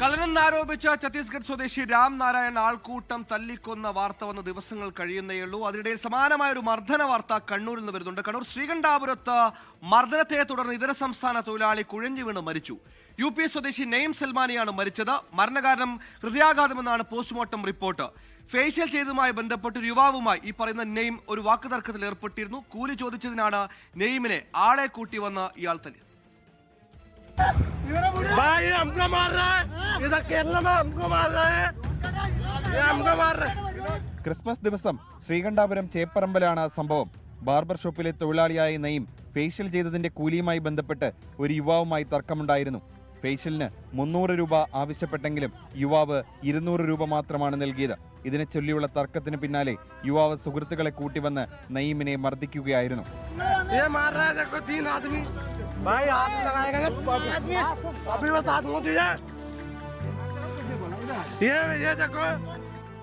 കള്ളനെന്നാരോപിച്ച ഛത്തീസ്ഗഡ് സ്വദേശി രാം നാരായൺ ആൾക്കൂട്ടം തല്ലിക്കൊന്ന വാർത്ത വന്ന ദിവസങ്ങൾ കഴിയുന്നേയുള്ളൂ അതിനിടയിൽ സമാനമായ ഒരു മർദ്ദന വാർത്ത കണ്ണൂരിൽ നിന്ന് വരുന്നുണ്ട് കണ്ണൂർ ശ്രീകണ്ഠാപുരത്ത് മർദ്ദനത്തെ തുടർന്ന് ഇതര സംസ്ഥാന തൊഴിലാളി കുഴഞ്ഞു വീണ് മരിച്ചു യു പി സ്വദേശി നെയ്ം സൽമാനിയാണ് മരിച്ചത് മരണകാരണം ഹൃദയാഘാതമെന്നാണ് പോസ്റ്റ്മോർട്ടം റിപ്പോർട്ട് ഫേഷ്യൽ ചെയ്തതുമായി ബന്ധപ്പെട്ട് ഒരു യുവാവുമായി ഈ പറയുന്ന നെയ്ം ഒരു വാക്കുതർക്കത്തിൽ ഏർപ്പെട്ടിരുന്നു കൂലി ചോദിച്ചതിനാണ് നെയ്മിനെ ആളെ കൂട്ടി വന്ന് ഇയാൾ തല്ലിയത് भाई हमको मार रहा है इधर केरला में हमको मार रहा है ये हमको मार रहा है ക്രിസ്മസ് ദിവസം ശ്രീകണ്ഠാപുരം ചേപ്പറമ്പലാണ് സംഭവം ബാർബർ ഷോപ്പിലെ തൊഴിലാളിയായ നയീം ഫേഷ്യൽ ചെയ്തതിന്റെ കൂലിയുമായി ബന്ധപ്പെട്ട് ഒരു യുവാവുമായി തർക്കമുണ്ടായിരുന്നു ഫേഷ്യലിന് മുന്നൂറ് രൂപ ആവശ്യപ്പെട്ടെങ്കിലും യുവാവ് ഇരുന്നൂറ് രൂപ മാത്രമാണ് നൽകിയത് ഇതിനെ ചൊല്ലിയുള്ള തർക്കത്തിന് പിന്നാലെ യുവാവ് സുഹൃത്തുക്കളെ കൂട്ടിവന്ന് നയീമിനെ മർദ്ദിക്കുകയായിരുന്നു ये मार रहा है देखो तीन आदमी भाई हाथ लगाएगा ना अभी बता दूंगा तुझे ये ये देखो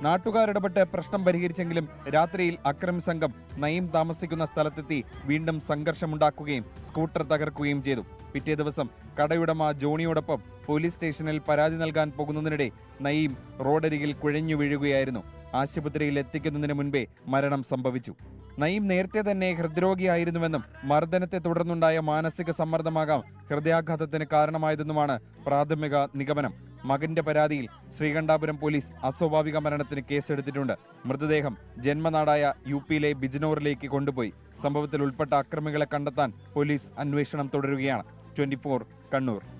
നാട്ടുകാരിടപെട്ട് പ്രശ്നം പരിഹരിച്ചെങ്കിലും രാത്രിയിൽ അക്രമ സംഘം നയീം താമസിക്കുന്ന സ്ഥലത്തെത്തി വീണ്ടും സംഘർഷമുണ്ടാക്കുകയും സ്കൂട്ടർ തകർക്കുകയും ചെയ്തു. പിറ്റേ ദിവസം കടയുടമ ജോണിയോടൊപ്പം പോലീസ് സ്റ്റേഷനിൽ പരാതി നൽകാൻ പോകുന്നതിനിടെ നയീം റോഡരികിൽ കുഴഞ്ഞു വീഴുകയായിരുന്നു. ആശുപത്രിയിൽ എത്തിക്കുന്നതിന് മുൻപേ മരണം സംഭവിച്ചു. നയീം നേരത്തെ തന്നെ ഹൃദ്രോഗിയായിരുന്നുവെന്നും മർദ്ദനത്തെ തുടർന്നുണ്ടായ മാനസിക സമ്മർദ്ദമാകാം ഹൃദയാഘാതത്തിന് കാരണമായതെന്നുമാണ് പ്രാഥമിക നിഗമനം. മകന്റെ പരാതിയിൽ ശ്രീകണ്ഠാപുരം പോലീസ് അസ്വാഭാവിക മരണത്തിന് കേസെടുത്തിട്ടുണ്ട്. മൃതദേഹം ജന്മനാടായ യു പിയിലെ ബിജ്നോറിലേക്ക് കൊണ്ടുപോയി. സംഭവത്തിൽ ഉൾപ്പെട്ട അക്രമികളെ കണ്ടെത്താൻ പോലീസ് അന്വേഷണം തുടരുകയാണ്. ട്വന്റി കണ്ണൂർ.